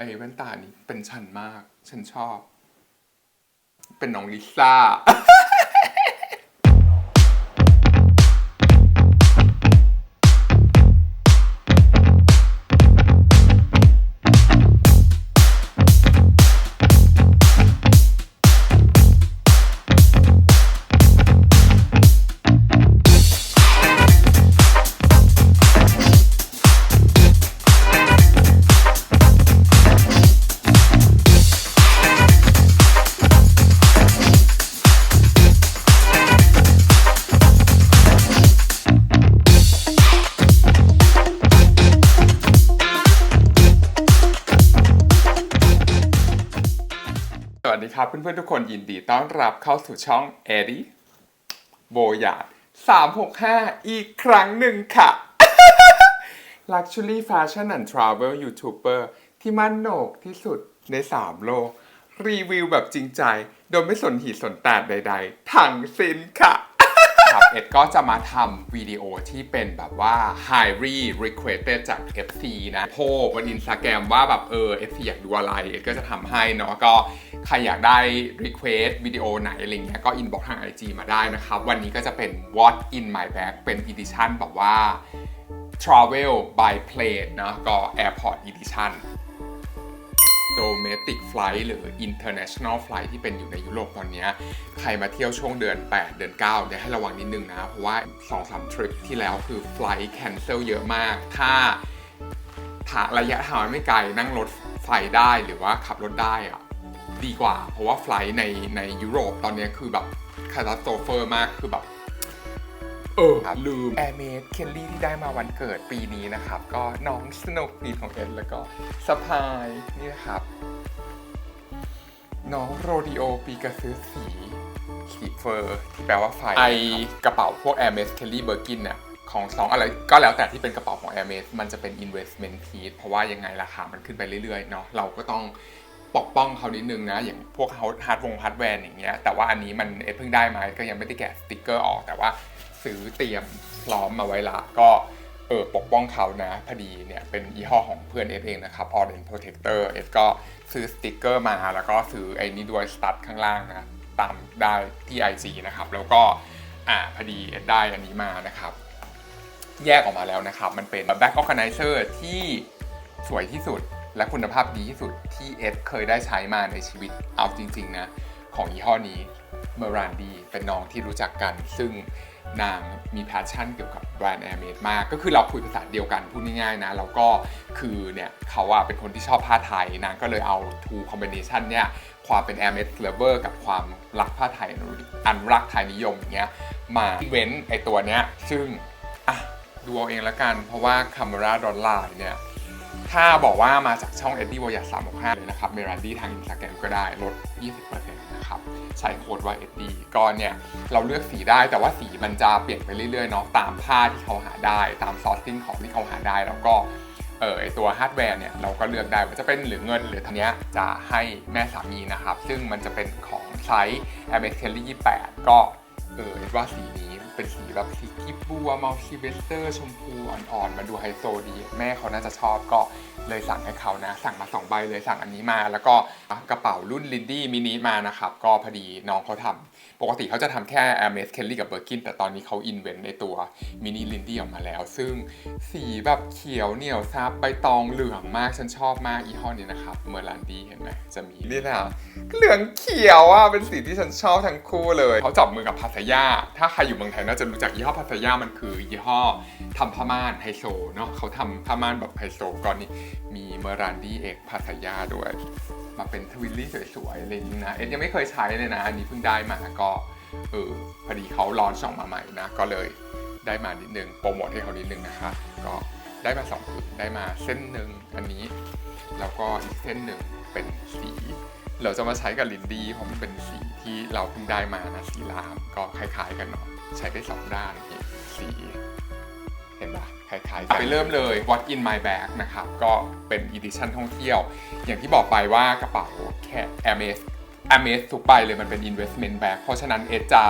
ไอ้แว่นตานี้เป็นฉันมาก ฉันชอบ เป็นน้องลิซ่า พื่อนๆทุกคนยินดีต้อนรับเข้าสู่ช่องเอริโบยาด365 อีกครั้งหนึ่งค่ะ Luxury Fashion and Travel YouTuber ที่มั่นโหนกที่สุดใน 3 โลก รีวิวแบบจริงใจ โดยไม่สนหีสนแตกใดๆ ทั้งสิ้นค่ะครับเอ็ดก็จะมาทำวิดีโอที่เป็นแบบว่า highly requested จาก FC นะ โพบนอินสตาแกรมว่าแบบเออ FC อยากดูอะไร เอ็ดก็จะทำให้เนาะก็ ใครอยากได้ request วิดีโอไหนอะไรเงี้ยก็ inbox ทาง IG มาได้นะครับ วันนี้ก็จะเป็น what in my bag เป็น edition แบบว่า travel by plane นะก็ airport edition domestic flight หรือ international flight ที่เป็นอยู่ในยุโรปตอนเนี้ยใครมาเที่ยวช่วงเดือน 8 เดือน 9 เนี่ยให้ระวังนิดนึงนะ เพราะว่า 2-3 ทริปที่แล้วคือ flight cancel เยอะมาก ถ้าถาระยะทางไม่ไกลนั่งรถไฟได้หรือว่าขับรถได้อะ ดีกว่า เพราะว่าไฟล์ในในยุโรปตอนเนี้ยคือแบบคาตาสโตเฟอร์มากคือแบบเออลืมแอร์เมดเคลลี่ที่ได้มาวันเกิดปีนี้นะครับ ก็น้องสนุกปีของเอ็นแล้วก็สะพายนี่นะครับ น้องโรดิโอปีกระซื้อสีสีเฟอร์ที่แปลว่าไฟไอกระเป๋าพวก Hermes Kelly Birkin เนี่ยของสองอะไรก็แล้วแต่ที่เป็นกระเป๋าของ Hermes มันจะเป็น investment piece เพราะว่ายังไงราคามันขึ้นไปเรื่อยๆเนาะเราก็ต้อง ปกป้องเขานิดนึงนะ อย่างพวกฮาร์ดวงฮาร์ดแวร์อย่างเงี้ยแต่ว่าอันนี้มันเอเพิ่งได้มาก็ยังไม่ได้แกะสติกเกอร์ออก แต่ว่าซื้อเตรียมพร้อมมาไว้ละ ก็เออปกป้องเขานะ พอดีเนี่ยเป็นยี่ห้อของเพื่อนเอฟเองนะครับ Orange Protector เอฟก็ซื้อสติกเกอร์มา แล้วก็ซื้อไอ้นี่ด้วยสตัดข้างล่างนะตามได้ที่ IG นะครับ แล้วก็อ่าพอดีเอ็ดได้อันนี้มานะครับ แยกออกมาแล้วนะครับ มันเป็น back organizer ที่สวยที่สุด และคุณภาพดีที่สุดที่เอสเคยได้ใช้มาในชีวิตเอาจริงๆนะ ของยี่ห้อนี้เมอรานดีเป็นน้องที่รู้จักกัน ซึ่งนางมีแพชชั่นเกี่ยวกับแบรนด์แอร์เมดมาก ก็คือเราคุยภาษาเดียวกันพูดง่ายๆนะแล้วก็คือเนี่ยเขาอะเป็นคนที่ชอบผ้าไทยนางก็เลยเอา two combination เนี่ยความเป็น Air m e d Lover กับความรักผ้าไทยอันรักไทยนิยมอย่างเงี้ยมาเว้นไอตัวเนี้ยซึ่งอะดูเอาเองละกัน เพราะว่า Camera d o l l a r เนี่ย ถ้าบอกว่ามาจากช่อง Eddie w o y a 365 เลยนะครับเมรันดี้ทาง Instagram ก็ได้ลด 20%นะครับใช้โค้ดว่า Eddie ก็เนี่ยเราเลือกสีได้แต่ว่าสีมันจะเปลี่ยนไปเรื่อยๆเนาะตามผ้าที่เขาหาได้ตามซอร์ซิ่งของที่เขาหาได้แล้วก็เออไอตัวฮาร์ดแวร์เนี่ยเราก็เลือกได้ว่าจะเป็นหรือเงินหรือทันเนี้ยจะให้แม่สามีนะครับ ซึ่งมันจะเป็นของไซส์ a m e c e l l y 28ก็ เออว่าสีนี้เป็นสีแบบสีกิบบัวมัลติเวสเตอร์ชมพูอ่อนๆมาดูไฮโซดี แม่เขาน่าจะชอบก็เลยสั่งให้เขานะ สั่งมา2ใบเลยสั่งอันนี้มา แล้วก็กระเป๋ารุ่นลินดี้มินิมานะครับ ก็พอดีน้องเขาทำปกติเขาจะทำแค่ a m e s Kelly กับ Birkin แต่ตอนนี้เขาอินเวนในตัวมินิลินดี้ออกมาแล้ว ซึ่งสีแบบเขียวเหนียวซับใบตองเหลืองมากฉันชอบมากยี่ห้อนี้นะครับเมอร์ลันดี้เห็นไหมจะมีนี่นะเหลืองเขียวอะเป็นสีที่ฉันชอบทั้งคู่เลยเขาจับมือกับพัทยาถ้าใครอยู่เมืองไทยน่าจะรู้จักยี่ห้อพัทยามันคือยี่ห้อทำผ้าม่านไฮโซเนาะเขาทำผ้าม่านแบบไฮโซก่อนนี้มีเมอรันดี้เอกพัทยาด้วย มาเป็นทวิลลี่สวยๆอะไรอย่างนี้นะ เอ็นยังไม่เคยใช้เลยนะ อันนี้เพิ่งได้มาก็เออพอดีเขาลอนช่องมาใหม่นะ ก็เลยได้มานิดนึงโปรโมทให้เขานิดนึงนะคะ ก็ได้มาสองผืนได้มาเส้นหนึ่งอันนี้ แล้วก็อีกเส้นหนึ่งเป็นสี เราจะมาใช้กับลินดี้เพราะมันเป็นสีที่เราเพิ่งได้มานะสีลามก็คล้ายๆ กันเนาะใช้ได้สองด้านสีเห็นปะคล้ายๆกันไปเริ่มเลย What in my bag นะครับ ก็เป็น edition ท่องเที่ยว อย่างที่บอกไปว่ากระเป๋าแค่ Hermes Hermes ทุกใบเลยมันเป็น investment bag เพราะฉะนั้นเอสจะ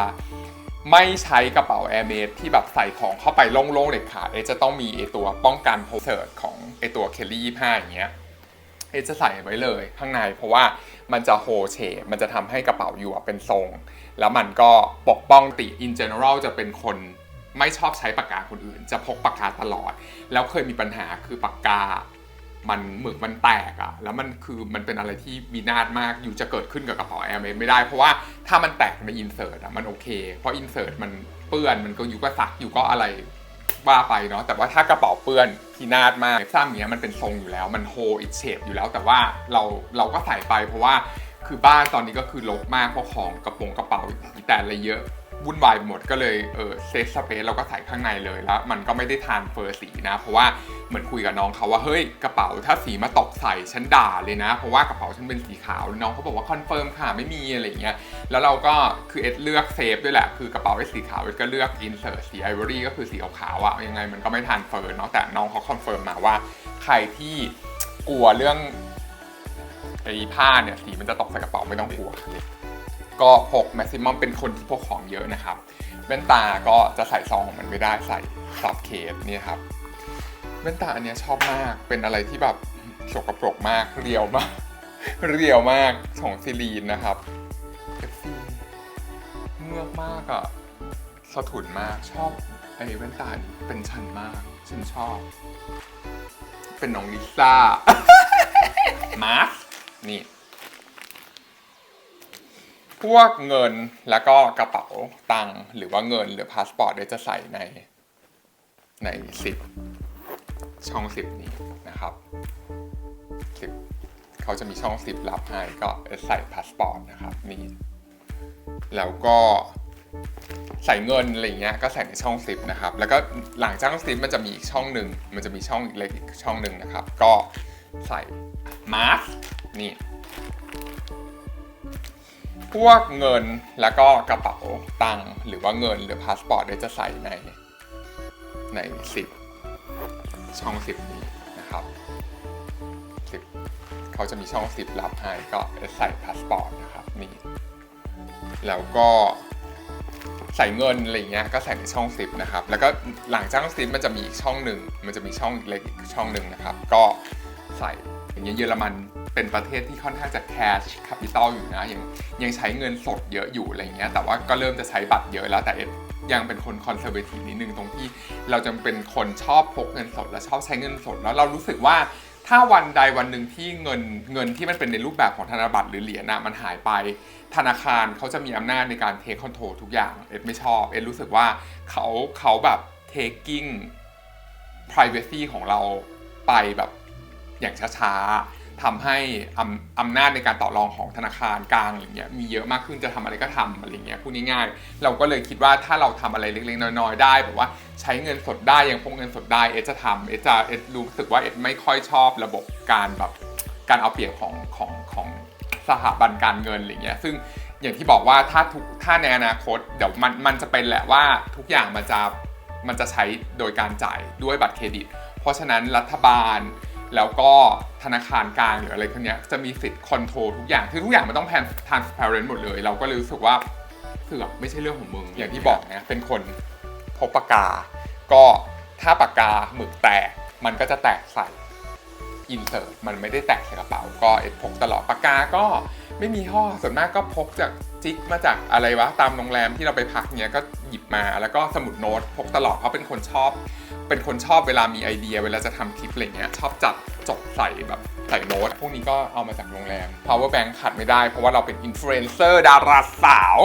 ไม่ใช้กระเป๋า Hermes ที่แบบใส่ของเข้าไปโล่งๆเด็ดขาดเอสจะต้องมีไอตัวป้องกันโพเซิร์ของไอตัว Kelly 25อย่างเงี้ยเอจะใส่ไว้เลยข้างในเพราะว่า มันจะโฮเชมันจะทำให้กระเป๋าอยู่อะเป็นทรง แล้วมันก็ปกป้องติ in general จะเป็นคนไม่ชอบใช้ปากกาคนอื่น จะพกปากกาตลอด แล้วเคยมีปัญหาคือปากกา มันหมึกมันแตกอะแล้วมันคือมันเป็นอะไรที่วินาศมากอยู่จะเกิดขึ้นกับกระเป๋าแอร์เมไม่ได้ เพราะว่าถ้ามันแตกในอินเสิร์ตอะมันโอเค เพราะอินเสิร์ตมันเปื้อนมันก็อยู่ก็ซักอยู่ก็อะไร ว่าไปเนาะแต่ว่าถ้ากระเป๋าเปื้อนพินาศมากซ้ำเนี้ยมันเป็นทรงอยู่แล้วมันโฮอิทเชฟอยู่แล้ว แต่ว่าเราเราก็ใส่ไปเพราะว่าคือบ้านตอนนี้ก็คือลกมากเพราะของกระโปรงกระเป๋าอีแต่อะไรเยอะ วุ่นวายไปหมดก็เลยเออเซฟสเปซเราก็ใส่ข้างในเลยแล้ว มันก็ไม่ได้ทานเฟอร์สีนะ เพราะว่าเหมือนคุยกับน้องเขาว่าเฮ้ยกระเป๋าถ้าสีมาตกใส่ฉันด่าเลยนะ เพราะว่ากระเป๋าฉันเป็นสีขาวน้องเขาบอกว่าคอนเฟิร์มค่ะไม่มีอะไรเงี้ยแล้วเราก็คือเอ็ดเลือกเซฟด้วยแหละคือกระเป๋าเป็นสีขาวเอ็ดก็เลือกอินเสิร์ตสีไอวอรี่ก็คือสีขาวอะยังไงมันก็ไม่ทานเฟิร์เนาะแต่น้องเขาคอนเฟิร์มมาว่าใครที่กลัวเรื่องไอ้ผ้าเนี่ยสีมันจะตกใส่กระเป๋าไม่ต้องกลัว ก็พกแม็กซิมัมเป็นคนที่พกของเยอะนะครับแว่นตาก็จะใส่ซองของมันไม่ได้ใส่ซับเคสเนี่ยครับแว่นตาอันเนี้ยชอบมากเป็นอะไรที่แบบสกปรกมากเรียวมาก เรียวมากของซิลีนนะครับเอฟซีเมือกมากอะสะทุนมากชอบไอ้แว่นตาเป็นฉันมากฉันชอบ เป็นน้องลิซ่ามาร์นี่ พวกเงินแล้วก็กระเป๋าตังค์หรือว่าเงินหรือพาสปอร์ตเดี๋ยวจะใส่ในในสิบช่องสิบนี้นะครับสิบเขาจะมีช่องสิบรับให้ก็ใส่พาสปอร์ตนะครับนี่แล้วก็ใส่เงินอะไรเงี้ยก็ใส่ในช่องสิบนะครับแล้วก็หลังจากช่องสิบมันจะมีอีกช่องหนึ่งมันจะมีช่องเล็กอีกช่องหนึ่งนะครับ ก็ใส่มาสนี่ พวกเงินแล้วก็กระเป๋าตังค์หรือว่าเงินหรือพาสปอร์ตเดี๋ยวจะใส่ในในสิบช่องสิบนี้นะครับสิบเขาจะมีช่องสิบรับให้ก็ใส่พาสปอร์ตนะครับนี่แล้วก็ใส่เงินอะไรเงี้ยก็ใส่ในช่องสิบนะครับ แล้วก็หลังจากช่องสิบมันจะมีอีกช่องหนึ่งมันจะมีช่องเล็กอีกช่องหนึ่งนะครับ ก็ใส่อย่างเงี้ยเยอรมัน เป็นประเทศที่ค่อนข้างจะแคชแคปิตอลอยู่นะยังยังใช้เงินสดเยอะอยู่อะไรเงี้ยแต่ว่าก็เริ่มจะใช้บัตรเยอะแล้วแต่เอ็ดยังเป็นคนคอนเซอร์เวทีฟนิดนึงตรงที่เราจะเป็นคนชอบพกเงินสดและชอบใช้เงินสด แล้วเรารู้สึกว่าถ้าวันใดวันหนึ่งที่เงินเงินที่มันเป็นในรูปแบบของธนบัตรหรือเหรียญนะมันหายไป ธนาคารเขาจะมีอำนาจในการเทคคอนโทรลทุกอย่างเอ็ดไม่ชอบเอ็ดรู้สึกว่าเขาเขาแบบ taking privacy ของเราไปแบบอย่างช้าๆ ทำให้อำอำนาจในการต่อรองของธนาคารกลางอะไรเงี้ยมีเยอะมากขึ้นจะทำอะไรก็ทำอะไรเงี้ยพูดง่ายๆเราก็เลยคิดว่าถ้าเราทำอะไรเล็กๆน้อยๆได้แบบว่าใช้เงินสดได้ยังพกเงินสดได้เอจะทำเอจะเอรู้สึกว่าเอไม่ค่อยชอบระบบการแบบการเอาเปรียบของของของสถาบันการเงินอะไรเงี้ยซึ่งอย่างที่บอกว่าถ้าทุกถ้าในอนาคตเดี๋ยวมันมันจะเป็นแหละว่าทุกอย่างมันจะมันจะใช้โดยการจ่ายด้วยบัตรเครดิต เพราะฉะนั้นรัฐบาลแล้วก็ ธนาคารกลางหรืออะไรพวกเนี้ยจะมีสิทธิ์คอนโทรลทุกอย่างคือทุกอย่างมันต้องแพน transparent หมดเลย เราก็เลยรู้สึกว่าเสือกไม่ใช่เรื่องของมึง อย่างที่บอกนะเป็นคนพกปากกา ก็ถ้าปากกาหมึกแตกมันก็จะแตกใส่อินเสิร์ตมันไม่ได้แตกใส่กระเป๋า ก็เอ็ดพกตลอดปากกาก็ไม่มีห่อส่วนมากก็พกจากจิกมาจากอะไรวะตามโรงแรมที่เราไปพักเนี้ยก็หยิบมาแล้วก็สมุดโน้ตพกตลอดเพราะเป็นคนชอบ เป็นคนชอบเวลามีไอเดีย เวลาจะทำคลิปอะไรเงี้ยชอบจัด จดใส่แบบใส่โน้ตพวกนี้ก็เอามาจากโรงแรม power bank ขาดไม่ได้ เพราะว่าเราเป็นอินฟลูเอนเซอร์ดาราสาว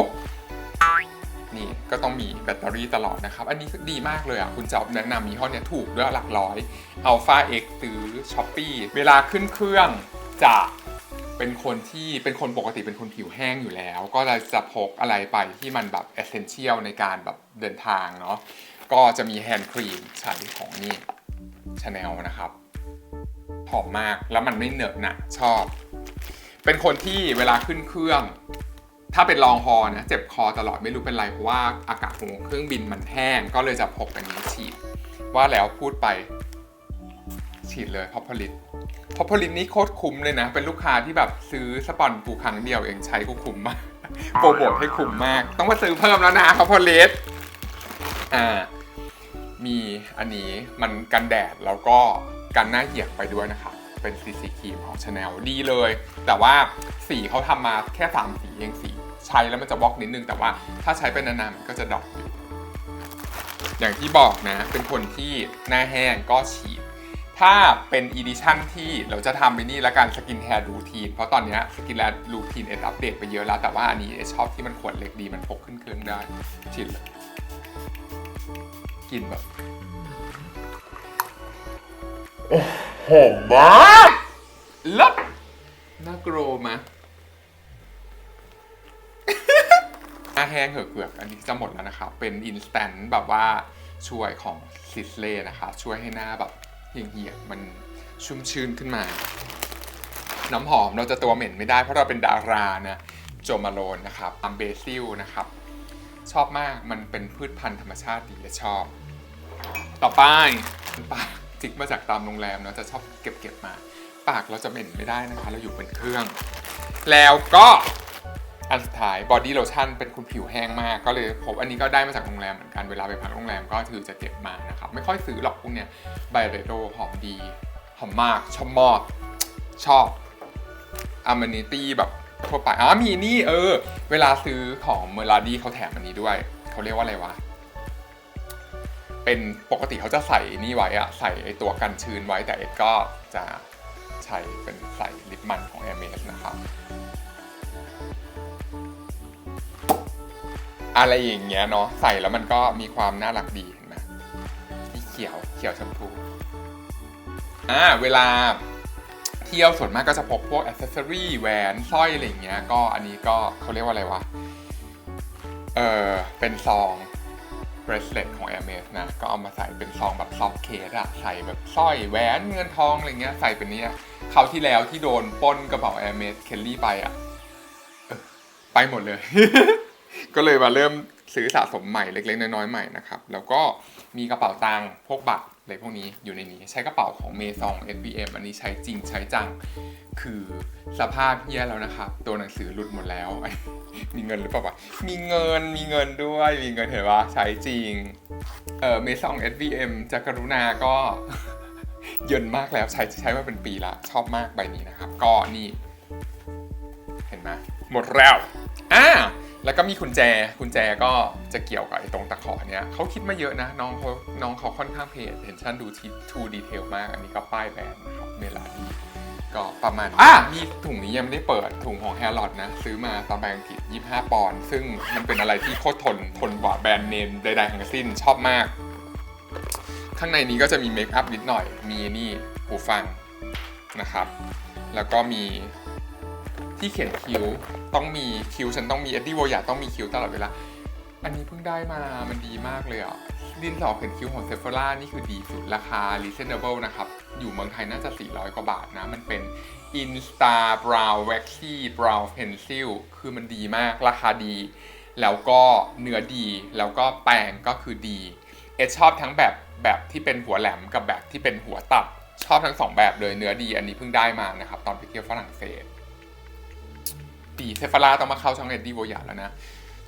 นี่ก็ต้องมีแบตเตอรี่ตลอดนะครับ อันนี้ดีมากเลยอะ คุณจะแนะนำมีห้อเนี้ยถูกด้วยหลักร้อย Alpha X ซื้อ s h อ p e e เวลาขึ้นเครื่องจะเป็นคนที่เป็นคนปกติเป็นคนผิวแห้งอยู่แล้ว ก็เลยจะพกอะไรไปที่มันแบบ essential ในการแบบเดินทางเนาะก็จะมีแฮนด์ครีมใช้ของนี่ชาแนลนะครับ อมมาก แล้วมันไม่เหนอะหนะชอบ เป็นคนที่เวลาขึ้นเครื่อง ถ้าเป็นลองฮอนะเจ็บคอตลอดไม่รู้เป็นไรเพราะว่าอากาศของเครื่องบินมันแห้ง ก็เลยจะพกอันนี้ฉีด ว่าแล้วพูดไปฉีดเลยพอพลิตพอพลิตนี้โคตรคุ้มเลยนะ เป็นลูกค้าที่แบบซื้อสปอนกูครั้งเดียวเองใช้กูคุ้มมากโปรโมทให้คุ้มมาก ต้องมาซื้อเพิ่มแล้วนะพอพลิตอ่ามีอันนี้มันกันแดดแล้วก็ กันหน้าเหี่ยงไปด้วยนะครับเป็นสีสีครีมของชาแนลดีเลย แต่ว่าสีเขาทำมาแค่3สีเองสีใช้แล้วมันจะบล็อกนิดนึง แต่ว่าถ้าใช้ไปนานๆมันก็จะดรอกอยู่อย่างที่บอกนะ เป็นคนที่หน้าแห้งก็ฉีด ถ้าเป็นอีดิชั่นที่เราจะทำไปนี่ละกันสกินแฮร์รูทีน เพราะตอนนี้สกินแฮร์รูทีนเอ็ดอัปเดตไปเยอะแล้ว แต่ว่าอันนี้ชอบที่มันขวดเล็กดีมันพกขึ้นเครื่องได้ฉีดเลยกินแบบ หอมมากเลิศน่าโกรมะหน้าแห้งเหือกเผือกอันนี้จะหมดแล้วนะครับ เป็นอินสแตนต์แบบว่าช่วยของซิสเล่นะคะช่วยให้หน้าแบบเหี่ยงๆมันชุ่มชื่นขึ้นมา น้ำหอมเราจะตัวเหม็นไม่ได้เพราะเราเป็นดารานะโจมาโลนนะครับอัมเบซิลนะครับ ชอบมากมันเป็นพืชพันธุ์ธรรมชาติดีและชอบ ต่อไปปากิกมาจากตามโรงแรมเนาะจะชอบเก็บเก็บๆมา ปากเราจะเหม็นไม่ได้นะคะ เราอยู่เป็นเครื่อง แล้วก็อันสุดท้ายบอดี้โลชั่นเป็นคุณผิวแห้งมากก็เลยพบอันนี้ก็ได้มาจากโรงแรมเหมือนกันเวลาไปพักโรงแรมก็ถือจะเก็บมานะครับ ไม่ค่อยซื้อหรอกพวกเนี้ยไบเรโดหอมดี หอมมาก ชอบมากชอบอามานิตี้แบบทั่วไปอ๋อมีนี่เออ เวลาซื้อของเมอร์ลาดี้เขาแถมอันนี้ด้วย เขาเรียกว่าอะไรวะ เป็นปกติเขาจะใส่นี่ไว้อะใส่ไอตัวกันชื้นไว้แต่เอ็ดก็จะใช้เป็นใส่ลิปมันของ a i r m e s นะครับอะไรอย่างเงี้ยเนาะใส่แล้วมันก็มีความน่ารักดีเห็นไหมสีเขียวเขียวชมพูอ่าเวลาเที่ยวส่วนมากก็จะพกพวกอ c เซสซอรี่แหวนสร้อยอะไรอย่างเงี้ยก็อันนี้ก็เขาเรียกว่าอะไรวะเออเป็นซอง bracelet ของ Hermes นะ ก็เอามาใส่เป็นซองแบบ soft case อะใส่แบบสร้อยแหวนเงินทองอะไรเงี้ยใส่เป็นเนี้ยคราวที่แล้วที่โดนป้นกระเป๋า Hermes เคลลี่ไปอะไปหมดเลย ก็เลยมาเริ่มซื้อสะสมใหม่เล็กๆ น้อยๆ ใหม่นะครับ แล้วก็มีกระเป๋าตังค์พวกบัตร อะไรพวกนี้อยู่ในนี้ใช้กระเป๋าของเมซอง SBM อันนี้ใช้จริงใช้จัง คือสภาพเฮี้ยแล้วนะครับ ตัวหนังสือหลุดหมดแล้ว มีเงินหรือเปล่าวะมีเงินมีเงินด้วยมีเงินเห็นปะใช้จริงเออเมซอง SVM จะกรุณาก็เยินมากแล้วใช้ใช้มาเป็นปีละ ชอบมากใบนี้นะครับ ก็นี่ เห็นไหมหมดแล้วอ่า แล้วก็มีกุญแจกุญแจก็จะเกี่ยวกับไอ้ตรงตะขอเนี้ยเขาคิดมาเยอะนะน้องเขาน้องเขาค่อนข้างเพจเห็นชันดูทีทูดีเทลมากอันนี้ก็ป้ายแบรนด์นะครับเมลาดีก็ประมาณอะมีถุงนี้ยังไม่ได้เปิดถุงของแฮร์รอดนะ ซื้อมาตอนแบงกิจ25 ปอนด์ซึ่งมันเป็นอะไรที่โคตรทนทนกว่าแบรนด์เนมใดๆทั้งสิ้นชอบมาก ข้างในนี้ก็จะมีเมคอัพนิดหน่อย มีนี่หูฟังนะครับ แล้วก็มี ที่เขียนคิ้วต้องมีคิ้วฉันต้องมีเอ็ดดี้โวยาต้องมีคิ้วตลอดเวลา อันนี้เพิ่งได้มามันดีมากเลยอะดินสอเขียนคิ้วของเซฟ h ร่านี่คือดีสุดราคา reasonable นะครับ อยู่เมืองไทยน่าจะ 400 กว่าบาทนะ มันเป็น Insta Brow Waxy Brow Pencil คือมันดีมากราคาดี แล้วก็เนื้อดี แล้วก็แปรงก็คือดี เอชชอบทั้งแบบแบบที่เป็นหัวแหลมกับแบบที่เป็นหัวตัด ชอบทั้งสองแบบเลยเนื้อดี อันนี้เพิ่งได้มานะครับ ตอนไปเที่ยวฝรั่งเศส ดีเซฟาราต้องมาเข้าช่องเอ็ดดี้โวยาแล้วนะ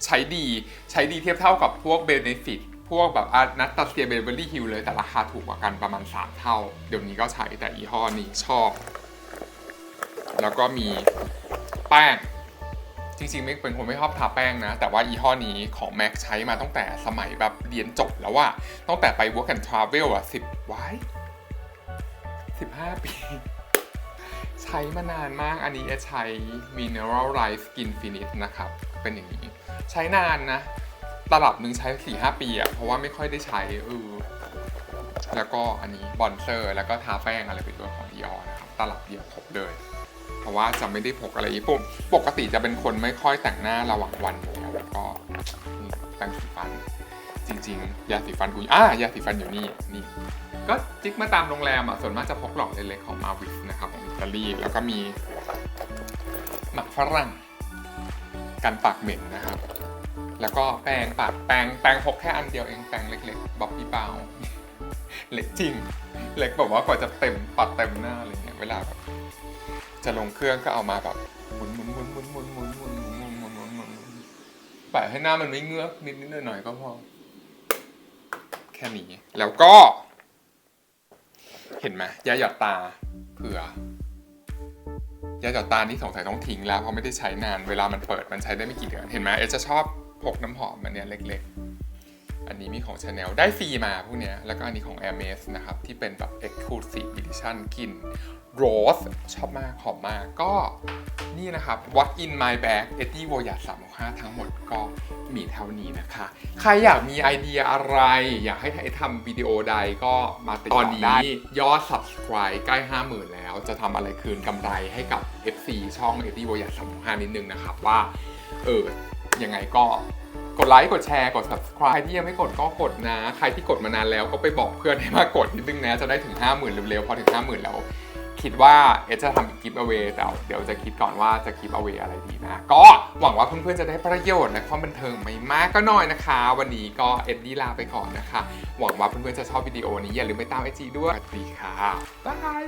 ใช้ดีใช้ดีเทียบเท่ากับพวกเบเนฟิตพวกแบบอานัตตาเซียเบเบอรี่ฮิลเลยแต่ราคาถูกกว่ากันประมาณ 3 เท่า เดี๋ยวนี้ก็ใช้แต่ยี่ห้อนี้ชอบ แล้วก็มีแป้ง จริงๆไม่เป็นคนไม่ชอบทาแป้งนะ แต่ว่ายี่ห้อนี้ของ Mac ใช้มาตั้งแต่สมัยแบบเรียนจบแล้วว่าตั้งแต่ไป Work and Travel อะสิบไว้สิบห้าปี ใช้มานานมาก อันนี้เอใช้ Mineral Rice Skin Finish นะครับ เป็นอย่างนี้ ใช้นานนะ ตลับหนึ่งใช้4ีหปีอะเพราะว่าไม่ค่อยได้ใช้เออแล้วก็อันนี้บอนเซอร์ แล้วก็ทาแป้งอะไรไปด้วยของ Dior นะครับ ตลับเดียวครบเลย เพราะว่าจะไม่ได้พกอะไรญี่ปุ่นปกติจะเป็นคนไม่ค่อยแต่งหน้าระหว่างวันอยู่แล้วแล้วก็นี่แปรงสีฟัน จริงๆ ยาสีฟันกูอ่ายาสีฟันอยู่นี่นี่ก็จิกมาตามโรงแรมอะส่วนมากจะพกหลอดเล็กๆของมาวิสนะครับ ตาลีแล้วก็มีหมักฝรั่งกันปากเหม็นนะครับ แล้วก็แปรงปากแปรงแปรงพกแค่อันเดียวเองแปรงเล็กๆบ๊อบบี้เบาเล็กจริง เล็กแบบว่ากว่าจะเต็มปัดเต็มหน้าอะไรเงี้ยเวลาแบบจะลงเครื่องก็เอามาแบบหมุนหมุนหมุนหมุนหมุนหมุนหมุนหมุนหมุนหมุนหมุนหมุนปล่อยให้หน้ามันไม่เงือกนิดนิดหน่อยหน่อยๆก็พอ แค่นี้แล้วก็ เห็นไหมยาหยอดตาเผื่อ ยาจอดตานี่สงสัยต้องทิ้งแล้วเพราะไม่ได้ใช้นานเวลามันเปิดมันใช้ได้ไม่กี่เดือนเห็นไหมเอจะชอบพกน้ำหอมมันเนี่ยเล็ก อันนี้มีของ Chanel ได้ฟรีมาพวกเนี้ย แล้วก็อันนี้ของ Hermes นะครับ ที่เป็นแบบ Exclusive Edition กลิ่น Rose ชอบมากหอมมาก ก็นี่นะครับ What in my bag Eddie Voyage 365ทั้งหมดก็มีเท่านี้นะคะ ใครอยากมีไอเดียอะไร อยากให้ไทยทำวิดีโอใดก็มาติดต่อได้ ยอด subscribe ใกล้ 50,000 แล้ว จะทำอะไรคืนกำไรให้กับ FC ช่อง Eddie Voyage 365นิดนึงนะครับว่า เออยังไงก็ กดไลค์กดแชร์กด subscribe ใครที่ยังไม่กดก็กดนะ ใครที่กดมานานแล้วก็ไปบอกเพื่อนให้มากดนิดนึงนะ จะได้ถึง 50,000เร็วๆพอถึง 50,000 แล้ว คิดว่าเอจะทำอีกกิฟต์เอาไว้แต่เดี๋ยวจะคิดก่อนว่าจะกิฟต์เอาไว้อะไรดีนะ ก็หวังว่าเพื่อนๆจะได้ประโยชน์และความบันเทิงไม่มากก็น้อยนะคะ วันนี้ก็เอ็ดดี้ลาไปก่อนนะคะ หวังว่าเพื่อนๆจะชอบวิดีโอนี้อย่าลืมไปตามไอจีด้วยสวัสดีค่ะบาย